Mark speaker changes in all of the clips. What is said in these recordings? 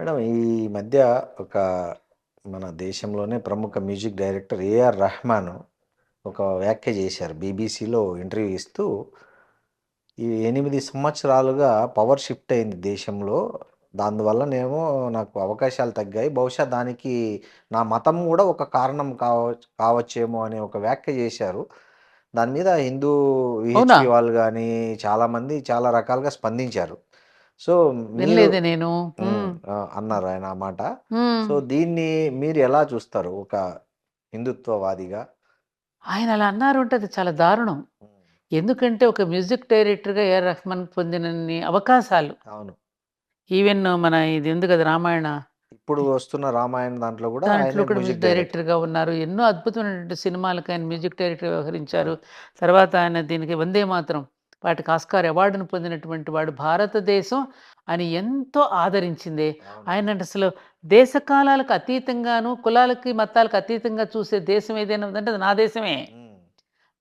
Speaker 1: Madam ఈ మధ్య ఒక మన దేశంలోనే ప్రముఖ మ్యూజిక్ డైరెక్టర్ ఏఆర్ రెహమాన్ ఒక వ్యాఖ్య చేశారు. బీబీసీలో ఇంటర్వ్యూ ఇస్తూ ఈ ఎనిమిది సంవత్సరాలుగా పవర్ షిఫ్ట్ అయింది దేశంలో. దానివల్లనేమో నాకు అవకాశాలు తగ్గాయి. బహుశా దానికి నా మతం కూడా ఒక కారణం కావ కావచ్చేమో అనే ఒక వ్యాఖ్య చేశారు. దాని మీద హిందూ వాళ్ళు కానీ చాలామంది చాలా రకాలుగా స్పందించారు. సో
Speaker 2: నేను.
Speaker 1: అన్నారు ఆయన ఆ మాట. సో దీన్ని మీరు ఎలా చూస్తారు? ఒక హిందుత్వవాదిగా?
Speaker 2: ఆయన అలా అన్నారు అంటే అది చాలా దారుణం. ఎందుకంటే ఒక మ్యూజిక్ డైరెక్టర్గా ఏఆర్ రెహమాన్ పొందినన్ని అవకాశాలు.
Speaker 1: అవును.
Speaker 2: ఈవెన్ మన ఇది ఉంది కదా రామాయణ.
Speaker 1: ఇప్పుడు వస్తున్న రామాయణ దాంట్లో కూడా
Speaker 2: దాంట్లో కూడా
Speaker 1: మ్యూజిక్
Speaker 2: మ్యూజిక్
Speaker 1: డైరెక్టర్.
Speaker 2: డైరెక్టర్గా ఉన్నారు. ఎన్నో అద్భుతమైనటువంటి సినిమాలకు ఆయన మ్యూజిక్ డైరెక్టర్ వ్యవహరించారు. తర్వాత ఆయన దీనికి వందే మాత్రం వాటికి ఆస్కార్ అవార్డును పొందినటువంటి వాడు భారతదేశం. అని ఎంతో ఆదరించింది. ఆయన అంటే అసలు దేశకాలాలకు అతీతంగాను కులాలకి మతాలకు అతీతంగా చూసే దేశం ఏదైనా ఉందంటే అది నా దేశమే.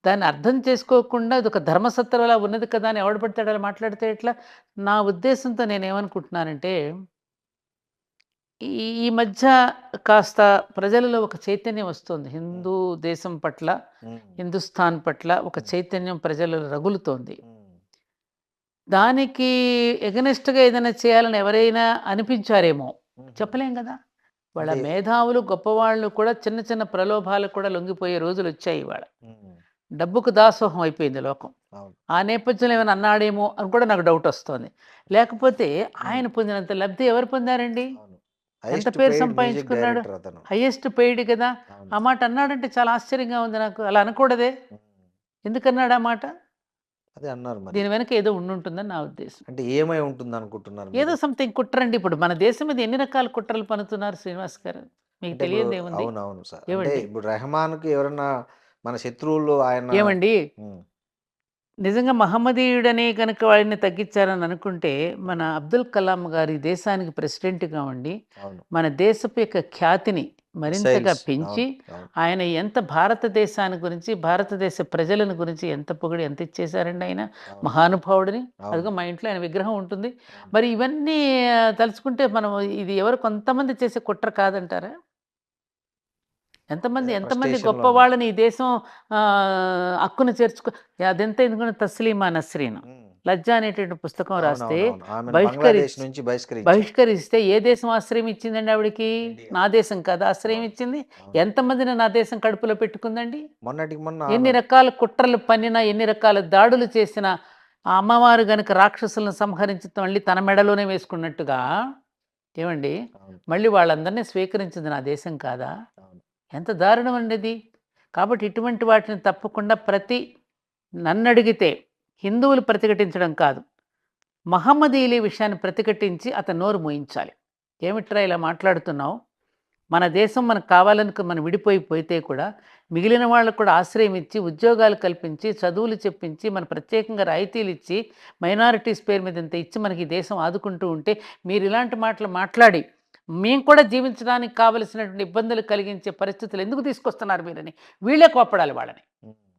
Speaker 2: దాన్ని అర్థం చేసుకోకుండా ఇది ఒక ధర్మసత్రలా ఉన్నది కదా అని ఎవడు పడతాడు అలా మాట్లాడితే ఎట్లా? నా ఉద్దేశంతో నేను ఏమనుకుంటున్నానంటే ఈ మధ్య కాస్త ప్రజలలో ఒక చైతన్యం వస్తుంది. హిందూ దేశం పట్ల హిందుస్థాన్ పట్ల ఒక చైతన్యం ప్రజలలో రగులుతోంది. దానికి ఎగనెస్ట్గా ఏదైనా చేయాలని ఎవరైనా అనిపించారేమో. చెప్పలేం కదా. వాళ్ళ మేధావులు గొప్పవాళ్ళు కూడా చిన్న చిన్న ప్రలోభాలకు కూడా లొంగిపోయే రోజులు వచ్చాయి ఇవాళ. డబ్బుకు దాసోహం అయిపోయింది లోకం. ఆ నేపథ్యంలో ఏమైనా అన్నాడేమో అని కూడా నాకు డౌట్ వస్తుంది. లేకపోతే ఆయన పొందినంత లబ్ధి ఎవరు పొందారండి? ఎంత
Speaker 1: హైయెస్ట్
Speaker 2: పేరు సంపాదించుకున్నాడు? హయ్యెస్ట్ పెయిడ్ కదా. ఆ మాట అన్నాడంటే చాలా ఆశ్చర్యంగా ఉంది నాకు. అలా అనకూడదే? ఎందుకన్నాడు ఆ మాట?
Speaker 1: అదే అన్నారు మరి.
Speaker 2: దీని వెనక ఏదో ఉండుంటుందని నా ఉద్దేశం.
Speaker 1: అంటే ఏమై ఉంటుంది అనుకుంటున్నారు
Speaker 2: ఏదో సంథింగ్ కుట్రండి ఇప్పుడు. మన దేశం మీద ఎన్ని రకాల కుట్రలు పనుతున్నారు శ్రీనివాస్ గారు? మీకు తెలియదు ఏముంది
Speaker 1: అవును అవును సార్. అంటే ఇప్పుడు రెహమాన్కి ఎవరన్నా మన శత్రువులు ఆయన
Speaker 2: ఏమండి నిజంగా మహమ్మదీయుడని కనుక వాడిని తగ్గించారని అనుకుంటే మన అబ్దుల్ కలాం గారి దేశానికి ప్రెసిడెంట్గా ఉండి మన దేశపు యొక్క ఖ్యాతిని మరింతగా పెంచి ఆయన ఎంత భారతదేశాన్ని గురించి భారతదేశ ప్రజలను గురించి ఎంత పొగిడి ఎంత ఇచ్చేశారండి ఆయన? మహానుభావుడిని. అదిగో మా ఇంట్లో ఆయన విగ్రహం ఉంటుంది. మరి ఇవన్నీ తలుచుకుంటే మనం ఇది ఎవరు కొంతమంది చేసే కుట్ర కాదంటారా? ఎంతమంది ఎంతమంది గొప్ప వాళ్ళని ఈ దేశం ఆ, హక్కును చేర్చుకో అదెంత ఎందుకంటే తస్లీమా నస్రీన్? లజ్జ అనేటువంటి పుస్తకం రాస్తే బహిష్కరించి బహిష్కరిస్తే ఏ దేశం ఆశ్రయం ఇచ్చిందండి ఆవిడకి? నా దేశం కదా ఆశ్రయం ఇచ్చింది. ఎంతమందిని నా దేశం కడుపులో పెట్టుకుందండి?
Speaker 1: మొన్నటికి మొన్న
Speaker 2: ఎన్ని రకాల కుట్రలు పన్నినా ఎన్ని రకాల దాడులు చేసినా ఆ అమ్మవారు గనుక రాక్షసులను సంహరించి మళ్ళీ తన మెడలోనే వేసుకున్నట్టుగా ఏమండి? మళ్ళీ వాళ్ళందరినీ స్వీకరించింది నా దేశం కాదా? ఎంత దారుణం అండి కాబట్టి ఇటువంటి వాటిని తప్పకుండా ప్రతి నన్ను అడిగితే హిందువులు ప్రతిఘటించడం కాదు. మహమ్మదీయుల విషయాన్ని ప్రతిఘటించి అతను నోరు మూయించాలి. ఏమిట్రా ఇలా మాట్లాడుతున్నావు? మన దేశం మనకు కావాలని మనం విడిపోయి పోతే కూడా మిగిలిన వాళ్ళకు కూడా ఆశ్రయం ఇచ్చి ఉద్యోగాలు కల్పించి చదువులు చెప్పించి మన ప్రత్యేకంగా రాయితీలు ఇచ్చి మైనారిటీస్ పేరు మీద ఇంత ఇచ్చి మనకి ఈ దేశం ఆదుకుంటూ ఉంటే మీరు ఇలాంటి మాటలు మాట్లాడి మేము కూడా జీవించడానికి కావలసినటువంటి ఇబ్బందులు కలిగించే పరిస్థితులు ఎందుకు తీసుకొస్తున్నారు మీరని వీళ్ళే కోప్పడాలి వాళ్ళని.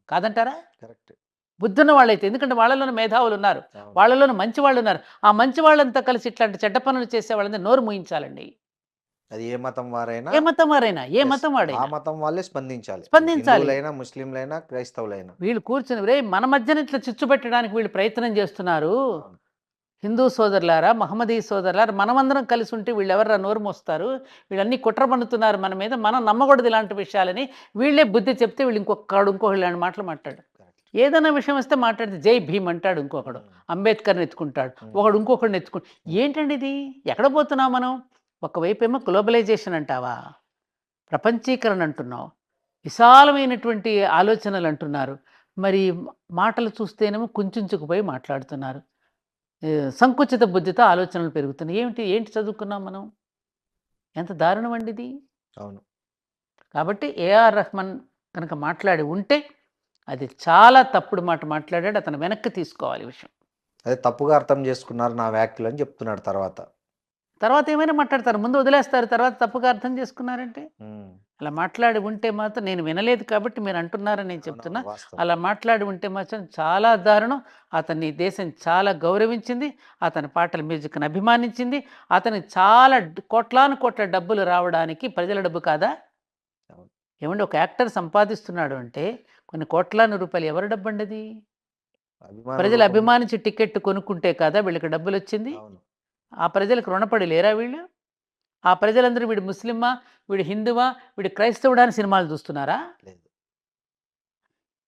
Speaker 2: కాదంటారా?
Speaker 1: కరెక్ట్.
Speaker 2: బుద్ధున్న వాళ్ళైతే ఎందుకంటే వాళ్ళలోనే మేధావులు ఉన్నారు. వాళ్ళలోనే మంచి వాళ్ళు ఉన్నారు ఆ మంచి వాళ్ళంతా కలిసి ఇట్లాంటి చెడ్డ పనులు చేసే వాళ్ళని నోరు మూయించాలండి.
Speaker 1: అది ఏ మతం వారైనా
Speaker 2: ఏ మతం వారైనా ఏ మతం
Speaker 1: ఆ
Speaker 2: వాడైనా
Speaker 1: మతం వాళ్ళే స్పందించాలి.
Speaker 2: స్పందించాలి.
Speaker 1: ముస్లింలైనా క్రైస్తవులైనా.
Speaker 2: వీళ్ళు కూర్చుని రే మన మధ్యన ఇట్లా చిచ్చు పెట్టడానికి వీళ్ళు ప్రయత్నం చేస్తున్నారు. హిందూ సోదరులారా మహమ్మదీ సోదరులారా మనమందరం కలిసి ఉంటే వీళ్ళు ఎవరు నోరు మోస్తారు? వీళ్ళన్నీ కుట్ర పన్నుతున్నారు మన మీద. మనం నమ్మకూడదు ఇలాంటి విషయాలని. వీళ్ళే బుద్ధి చెప్తే వీళ్ళు ఇంకొకడు ఇంకొకళ్ళు ఇలాంటి మాటలు మాట్లాడు ఏదైనా విషయం వస్తే మాట్లాడితే జై భీమ్ అంటాడు ఇంకొకడు. అంబేద్కర్ని ఎత్తుకుంటాడు ఒకడు ఇంకొకడిని ఎత్తుకు
Speaker 1: ఉమ్,
Speaker 2: ఏంటండి ఇది? ఎక్కడ పోతున్నాం మనం? ఒకవైపు ఏమో గ్లోబలైజేషన్ అంటావా? ప్రపంచీకరణ అంటున్నావు. విశాలమైనటువంటి ఆలోచనలు అంటున్నారు. మరి మాటలు చూస్తేనేమో కుంచుకుపోయి మాట్లాడుతున్నారు. సంకుచిత బుద్ధితో ఆలోచనలు పెరుగుతున్నాయి. ఏమిటి? ఏంటి చదువుకున్నాం మనం? ఎంత దారుణం అండి ఇది?
Speaker 1: అవును.
Speaker 2: కాబట్టి ఏఆర్ రెహమాన్ కనుక మాట్లాడి ఉంటే అది చాలా తప్పుడు మాట మాట్లాడాడు అతను వెనక్కి తీసుకోవాలి విషయం.
Speaker 1: అదే తప్పుగా అర్థం చేసుకున్నారు నా వ్యాఖ్యలు అని చెప్తున్నాడు తర్వాత.
Speaker 2: తర్వాత ఏమైనా మాట్లాడతారు? ముందు వదిలేస్తారు తర్వాత తప్పుగా అర్థం చేసుకున్నారంటే. అలా మాట్లాడి ఉంటే మాత్రం నేను వినలేదు కాబట్టి మీరు అంటున్నారని నేను చెప్తున్నా. అలా మాట్లాడి ఉంటే మాత్రం చాలా దారుణం. అతన్ని దేశం చాలా గౌరవించింది. అతని పాటల మ్యూజిక్ని అభిమానించింది. అతనికి చాలా కోట్లాను కోట్ల డబ్బులు రావడానికి ప్రజల డబ్బు కాదా. ఏమండి ఒక యాక్టర్ సంపాదిస్తున్నాడు అంటే కొన్ని కోట్లాను రూపాయలు ఎవరి డబ్బు అండి అది ప్రజలు అభిమానించి టికెట్ కొనుక్కుంటే కదా వీళ్ళకి డబ్బులు వచ్చింది ఆ ప్రజలకు రుణపడి లేరా వీళ్ళు? ఆ ప్రజలందరూ వీడు ముస్లిమా? వీడు హిందువా? వీడు క్రైస్తవుడా అని సినిమాలు చూస్తున్నారా?
Speaker 1: లేదు.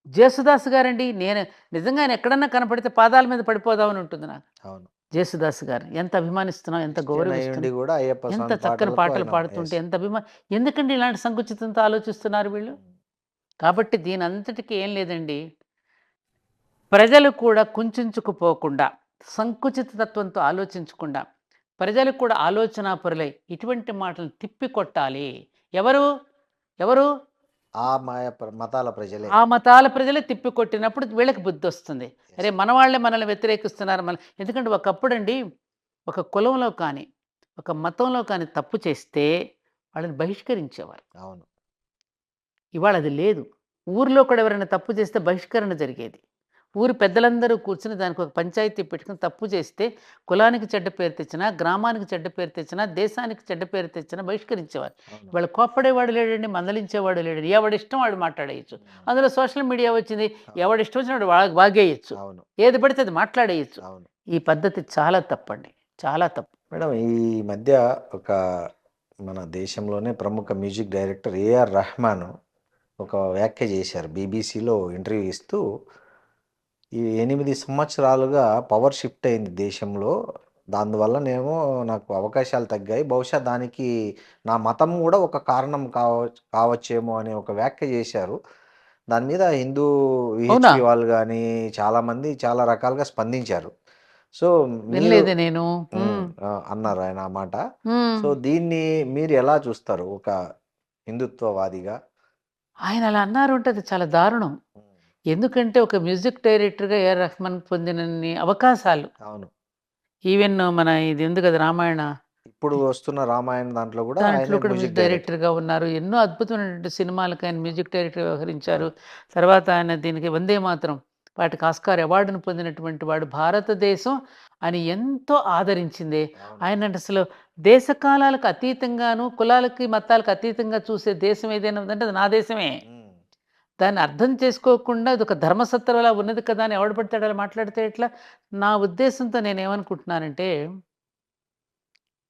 Speaker 2: జేసుదాస్ గారండి నేను నిజంగా ఆయన ఎక్కడన్నా కనపడితే పాదాల మీద పడిపోదామని ఉంటుంది నాకు.
Speaker 1: అవును.
Speaker 2: జేసుదాస్ గారు ఎంత అభిమానిస్తున్నాం ఎంత గౌరవిస్తున్నాం ఎంత చక్కని పాటలు పాడుతుంటే. ఎంత అభిమానం ఎందుకండి ఇలాంటి సంకుచితంతో ఆలోచిస్తున్నారు వీళ్ళు? కాబట్టి దీని అంతటికీ ఏం లేదండి. ప్రజలు కూడా కుంచుకుపోకుండా సంకుచిత తత్వంతో ఆలోచించకుండా ప్రజలు కూడా ఆలోచనాపరులై ఇటువంటి మాటలు తిప్పికొట్టాలి. ఎవరు? ఎవరు?
Speaker 1: ఆ మతాల ప్రజలే.
Speaker 2: ఆ మతాల ప్రజలే తిప్పికొట్టినప్పుడు వీళ్ళకి బుద్ధి వస్తుంది అరే మన వాళ్ళే మనల్ని వ్యతిరేకిస్తున్నారు మన ఎందుకంటే ఒకప్పుడు అండి ఒక కులంలో కానీ ఒక మతంలో కానీ తప్పు చేస్తే వాళ్ళని బహిష్కరించేవారు.
Speaker 1: అవును.
Speaker 2: ఇవాళ అది లేదు. ఊర్లో కూడా ఎవరైనా తప్పు చేస్తే బహిష్కరణ జరిగేది. ఊరి పెద్దలందరూ కూర్చుని దానికి ఒక పంచాయతీ పెట్టుకుని తప్పు చేస్తే కులానికి చెడ్డ పేరు తెచ్చినా గ్రామానికి చెడ్డ పేరు తెచ్చినా దేశానికి చెడ్డ పేరు తెచ్చినా బహిష్కరించేవారు. ఇవాళ కోప్పడేవాడు లేడండి మందలించేవాడు లేడండి ఎవడిష్టం వాడు మాట్లాడేయచ్చు. అందులో సోషల్ మీడియా వచ్చింది ఎవడిష్టం వచ్చినప్పుడు వాడు వాగేయచ్చు.
Speaker 1: అవును.
Speaker 2: ఏది పడితే అది మాట్లాడేయచ్చు.
Speaker 1: అవును.
Speaker 2: ఈ పద్ధతి చాలా తప్పండి. చాలా తప్పు.
Speaker 1: మేడం ఈ మధ్య ఒక మన దేశంలోనే ప్రముఖ మ్యూజిక్ డైరెక్టర్ ఏఆర్ రెహమాన్ ఒక వ్యాఖ్య చేశారు. బీబీసీలో ఇంటర్వ్యూ ఇస్తూ ఈ ఎనిమిది సంవత్సరాలుగా పవర్ షిఫ్ట్ అయింది దేశంలో. దానివల్లనేమో నాకు అవకాశాలు తగ్గాయి. బహుశా దానికి నా మతం కూడా ఒక కారణం కావ కావచ్చేమో అనే ఒక వ్యాఖ్య చేశారు. దాని మీద హిందూ? విహెచ్పి వాళ్ళు కానీ చాలామంది చాలా రకాలుగా స్పందించారు. సో
Speaker 2: నేను.
Speaker 1: అన్నారు ఆయన ఆ మాట. సో దీన్ని మీరు ఎలా చూస్తారు ఒక హిందుత్వవాదిగా?
Speaker 2: ఆయన అలా అన్నారు అంటే అది చాలా దారుణం. ఎందుకంటే ఒక మ్యూజిక్ డైరెక్టర్గా ఏఆర్ రెహమాన్ పొందినన్ని అవకాశాలు.
Speaker 1: అవును.
Speaker 2: ఈవెన్ మన ఇది ఉంది కదా రామాయణ.
Speaker 1: ఇప్పుడు వస్తున్న రామాయణ దాంట్లో కూడా
Speaker 2: దాంట్లో కూడా
Speaker 1: మ్యూజిక్
Speaker 2: మ్యూజిక్
Speaker 1: డైరెక్టర్.
Speaker 2: డైరెక్టర్గా ఉన్నారు. ఎన్నో అద్భుతమైనటువంటి సినిమాలకు ఆయన మ్యూజిక్ డైరెక్టర్ వ్యవహరించారు. తర్వాత ఆయన దీనికి వందే మాత్రం వాటికి ఆస్కార్ అవార్డును పొందినటువంటి వాడు భారతదేశం. అని ఎంతో ఆదరించింది. ఆయన అంటే అసలు దేశకాలాలకు అతీతంగాను కులాలకి మతాలకు అతీతంగా చూసే దేశం ఏదైనా ఉందంటే అది నా దేశమే. దాన్ని అర్థం చేసుకోకుండా ఇది ఒక ధర్మసత్రంలా ఉన్నది కదా అని ఎవడు పడతాడు అలా మాట్లాడితే ఎట్లా? నా ఉద్దేశంతో నేను ఏమనుకుంటున్నానంటే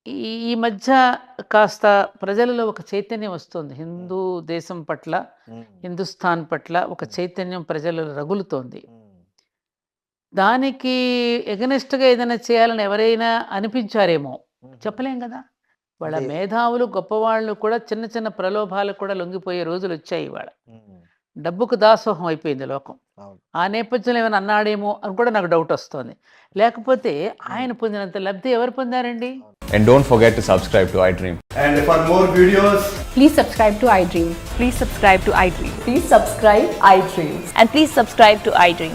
Speaker 2: ఈ ఈ మధ్య కాస్త ప్రజలలో ఒక చైతన్యం వస్తుంది. హిందూ దేశం పట్ల హిందుస్థాన్ పట్ల ఒక చైతన్యం ప్రజలలో రగులుతోంది. దానికి ఎగనెస్ట్గా ఏదైనా చేయాలని ఎవరైనా అనిపించారేమో. చెప్పలేం కదా వాళ్ళ మేధావులు గొప్పవాళ్ళు కూడా చిన్న చిన్న ప్రలోభాలకు కూడా లొంగిపోయే రోజులు వచ్చాయి ఇవాళ డబ్బుకు దాసోహం అయిపోయింది లోకం ఆ నేపథ్యంలో ఏమైనా అన్నాడేమో అని కూడా నాకు డౌట్ వస్తుంది లేకపోతే ఆయన పొందినంత లబ్ధి ఎవరు పొందారండి
Speaker 3: And don't forget to subscribe to iDream.
Speaker 4: And for more videos,
Speaker 5: Please subscribe to iDream.
Speaker 6: Please subscribe to iDream.
Speaker 5: Please subscribe iDream.
Speaker 6: And please subscribe to iDream.